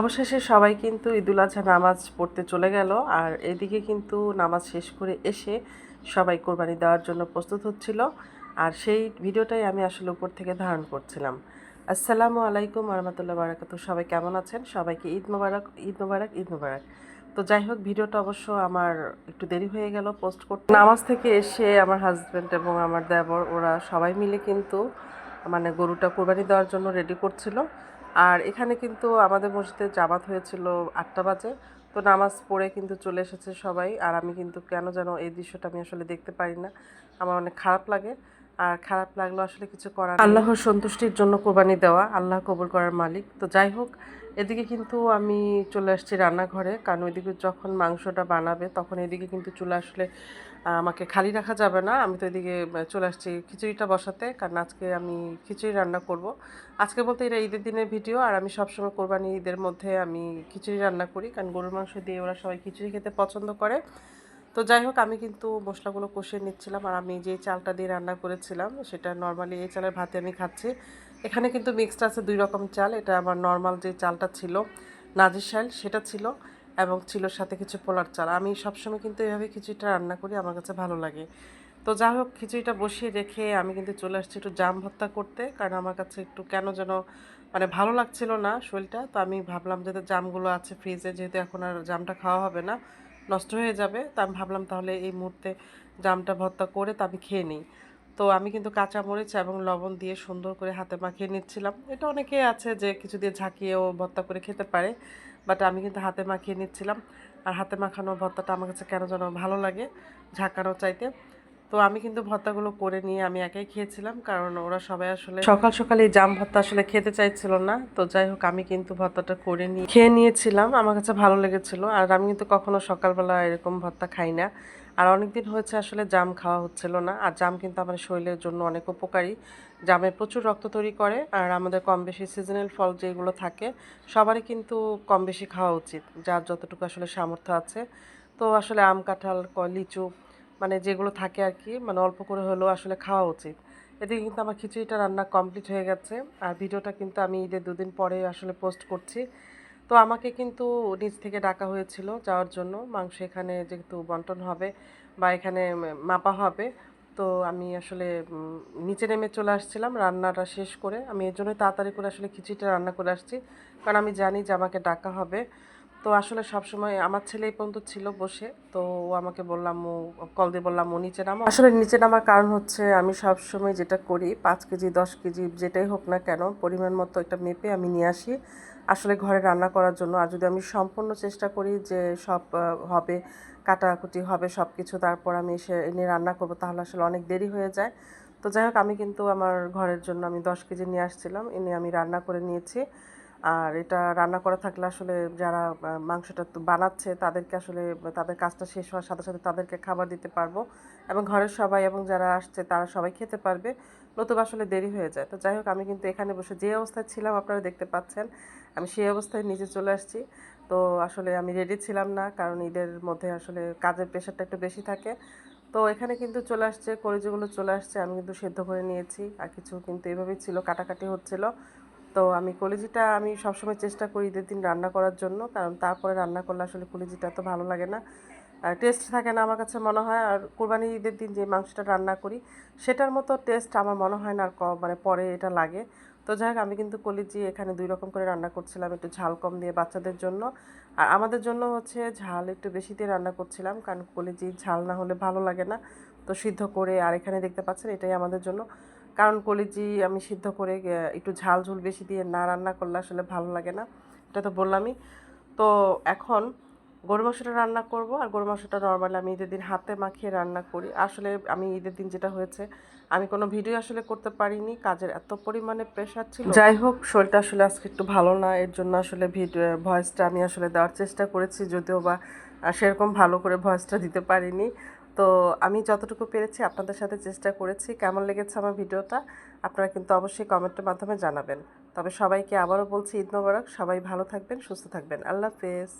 অবশেষে সবাই কিন্তু ঈদুল আজহা নামাজ পড়তে চলে গেল আর এদিকে কিন্তু নামাজ শেষ করে এসে সবাই কোরবানি দেওয়ার জন্য প্রস্তুত হচ্ছিল আর সেই ভিডিওটাই আমি আসলে উপর থেকে ধারণ করছিলাম। আসসালামু আলাইকুম রহমতুল্লাহ বারাকাতু সবাই কেমন আছেন? সবাইকে ঈদ মোবারক ঈদ মোবারক ঈদ মোবারক। তো যাই হোক, ভিডিওটা অবশ্য আমার একটু দেরি হয়ে গেল পোস্ট করতে। নামাজ থেকে এসে আমার হাজব্যান্ড এবং আমার দেবর, ওরা সবাই মিলে কিন্তু মানে গরুটা কোরবানি দেওয়ার জন্য রেডি করছিল। আর এখানে কিন্তু আমাদের মসজিদে জামাত হয়েছিল আটটা বাজে। তো নামাজ পড়ে কিন্তু চলে এসেছে সবাই। আর আমি কিন্তু কেন যেন এই দৃশ্যটা আমি আসলে দেখতে পারি না। আমার অনেক খারাপ লাগে। আর খারাপ লাগল আসলে কিছু নেই। আল্লাহর সন্তুষ্টির জন্য কোরবানি দেওয়া, আল্লাহ কবুল করার মালিক। তো যাই হোক, এদিকে কিন্তু আমি চলে আসছি রান্নাঘরে, কারণ ওইদিকে যখন মাংসটা বানাবে তখন এদিকে কিন্তু চলে আসলে আমাকে খালি রাখা যাবে না। আমি তো এদিকে চলে আসছি খিচুড়িটা বসাতে, কারণ আজকে আমি খিচুড়ি রান্না করব। আজকে বলতে এটা ঈদের দিনের ভিডিও, আর আমি সবসময় কোরবানি ঈদের মধ্যে আমি খিচুড়ি রান্না করি, কারণ গরুর মাংস দিয়ে ওরা সবাই খিচুড়ি খেতে পছন্দ করে। তো যাই হোক, আমি কিন্তু মশলাগুলো কষিয়ে নিচ্ছিলাম আর আমি যে চালটা দিয়ে রান্না করেছিলাম, সেটা নর্মালি এই চালের ভাতে আমি খাচ্ছি। এখানে কিন্তু মিক্সড আছে দুই রকম চাল, এটা আমার নর্মাল যে চালটা ছিল, নাজির শাইল, সেটা ছিল এবং ছিল সাথে কিছু পোলার চাল। আমি সবসময় কিন্তু এভাবে খিচুড়িটা রান্না করি, আমার কাছে ভালো লাগে। তো যাই হোক, খিচুড়িটা বসিয়ে রেখে আমি কিন্তু চলে আসছি একটু জাম ভর্তা করতে, কারণ আমার কাছে একটু কেন যেন মানে ভালো লাগছিল না শরীরটা। তো আমি ভাবলাম যে জামগুলো আছে ফ্রিজে যেহেতু এখন আর জামটা খাওয়া হবে না নষ্ট হয়ে যাবে, তা আমি ভাবলাম তাহলে এই মুহূর্তে জামটা ভর্তা করে তা আমি খেয়ে নিই। তো আমি কিন্তু কাঁচা মরিচ এবং লবণ দিয়ে সুন্দর করে হাতে মাখিয়ে নিচ্ছিলাম। এটা অনেকে আছে যে কিছু দিয়ে ঝাঁকিয়েও ভর্তা করে খেতে পারে বাট আমি কিন্তু হাতে মাখিয়ে নিচ্ছিলাম। আর হাতে মাখানো ভর্তাটা আমার কাছে কেন যেন ভালো লাগে ঝাঁকানো চাইতে। তো আমি কিন্তু ভর্তাগুলো করে নিয়ে আমি একাই খেয়েছিলাম, কারণ ওরা সবাই আসলে সকাল সকালে জাম ভর্তা আসলে খেতে চাইছিল না। তো যাই হোক, আমি কিন্তু ভর্তাটা করে নিয়ে খেয়ে নিয়েছিলাম। আমার কাছে ভালো লেগেছিল আর আমি কিন্তু কখনো সকালবেলা এরকম ভর্তা খাই না। আর অনেক দিন হয়েছে আসলে জাম খাওয়া হচ্ছিল না। আর জাম কিন্তু আমাদের শরীরের জন্য অনেক উপকারী। জামে প্রচুর রক্ত তৈরি করে আর আমাদের কম বেশি সিজনাল ফল যেগুলো থাকে, সবারই কিন্তু কম বেশি খাওয়া উচিত, যার যতটুকু আসলে সামর্থ্য আছে। তো আসলে আম, কাঁঠাল লিচু মানে যেগুলো থাকে আর কি মানে অল্প করে হলেও আসলে খাওয়া উচিত। এদিকে কিন্তু আমার খিচুড়িটা রান্না কমপ্লিট হয়ে গেছে। আর ভিডিওটা কিন্তু আমি ঈদের দুদিন পরে আসলে পোস্ট করছি। তো আমাকে কিন্তু নিচ থেকে ডাকা হয়েছিল যাওয়ার জন্য। মাংস এখানে যেহেতু বন্টন হবে বা এখানে মাপা হবে, তো আমি আসলে নিচে নেমে চলে আসছিলাম রান্নাটা শেষ করে। আমি এর জন্যই তাড়াতাড়ি করে আসলে খিচুড়িটা রান্না করে আসছি। কারণ আমি জানি যে আমাকে ডাকা হবে। তো আসলে সবসময় আমার ছেলে পর্যন্ত ছিল বসে। তো ও আমাকে বললাম, ও কল দিয়ে বললাম, ও নিচে নামো। আসলে নিচে নামার কারণ হচ্ছে আমি সবসময় যেটা করি, পাঁচ কেজি, দশ কেজি যেটাই হোক না কেন, পরিমাণ মতো একটা মেপে আমি নিয়ে আসি। আসলে ঘরে রান্না করার জন্য। আর যদি আমি সম্পূর্ণ চেষ্টা করি যে সব হবে, কাটাকুটি হবে সব কিছু তারপর আমি এসে এনে রান্না করব, তাহলে আসলে অনেক দেরি হয়ে যায়। তো যাই হোক, আমি কিন্তু আমার ঘরের জন্য আমি দশ কেজি নিয়ে আসছিলাম। এনে আমি রান্না করে নিয়েছি। আর এটা রান্না করা থাকলে আসলে যারা মাংসটা বানাচ্ছে তাদেরকে আসলে, তাদের কাজটা শেষ হওয়ার সাথে সাথে তাদেরকে খাবার দিতে পারব। এবং ঘরের সবাই এবং যারা আসছে তারা সবাই খেতে পারবে। নতুবা আসলে দেরি হয়ে যায়। তো যাই হোক, আমি কিন্তু এখানে বসে যে অবস্থায় ছিলাম আপনারা দেখতে পাচ্ছেন, আমি সেই অবস্থায় নিচে চলে আসছি। তো আসলে আমি রেডি ছিলাম না কারণ ঈদের মধ্যে আসলে কাজের প্রেশারটা একটু বেশি থাকে। তো এখানে কিন্তু চলে আসছে, কলিজিগুলো চলে আসছে, আমি কিন্তু সেদ্ধ করে নিয়েছি। আর কিছু কিন্তু এভাবেই ছিল, কাটাকাটি হচ্ছিল। তো আমি কলিজিটা আমি সবসময় চেষ্টা করি ঈদের দিন রান্না করার জন্য, কারণ তারপরে রান্না করলে আসলে কলিজিটা এত ভালো লাগে না। টেস্ট থাকে না আমার কাছে মনে হয়, আর কোরবানি ঈদের দিন যে মাংসটা রান্না করি, সেটার মতো টেস্ট আমার মনে হয় না আর ক- মানে পরে এটা লাগে। তো যাই হোক, আমি কিন্তু কলিজি এখানে দুই রকম করে রান্না করছিলাম, একটু ঝাল কম দিয়ে বাচ্চাদের জন্য। আর আমাদের জন্য হচ্ছে ঝাল একটু বেশি দিয়ে রান্না করছিলাম, কারণ কলিজি ঝাল না হলে ভালো লাগে না। তো সিদ্ধ করে, আর এখানে দেখতে পাচ্ছেন এটাই আমাদের জন্য। কারণ কলিজি আমি সিদ্ধ করে একটু ঝাল ঝুল বেশি দিয়ে না রান্না করলে আসলে ভালো লাগে না। এটা তো বললামই। তো এখন গরু মাংসটা রান্না করব আর গরু মাংসটা নর্মালি আমি ঈদের দিন হাতে মাখিয়ে রান্না করি। আসলে আমি ঈদের দিন যেটা হয়েছে, আমি কোনো ভিডিও আসলে করতে পারিনি, কাজের এত পরিমাণে প্রেশার ছিল। যাই হোক, শরীরটা আসলে আজকে একটু ভালো না, এর জন্য আসলে ভিডিও ভয়েসটা আমি আসলে দেওয়ার চেষ্টা করেছি, যদিও বা সেরকম ভালো করে ভয়েসটা দিতে পারিনি। তো আমি যতটুকু পেরেছি আপনাদের সাথে চেষ্টা করেছি। কেমন লেগেছে আমার ভিডিওটা? আপনারা কিন্তু অবশ্যই কমেন্টের মাধ্যমে জানাবেন। তবে সবাইকে আবারও বলছি ঈদ মোবারক। সবাই ভালো থাকবেন, সুস্থ থাকবেন। আল্লাহ হাফেজ।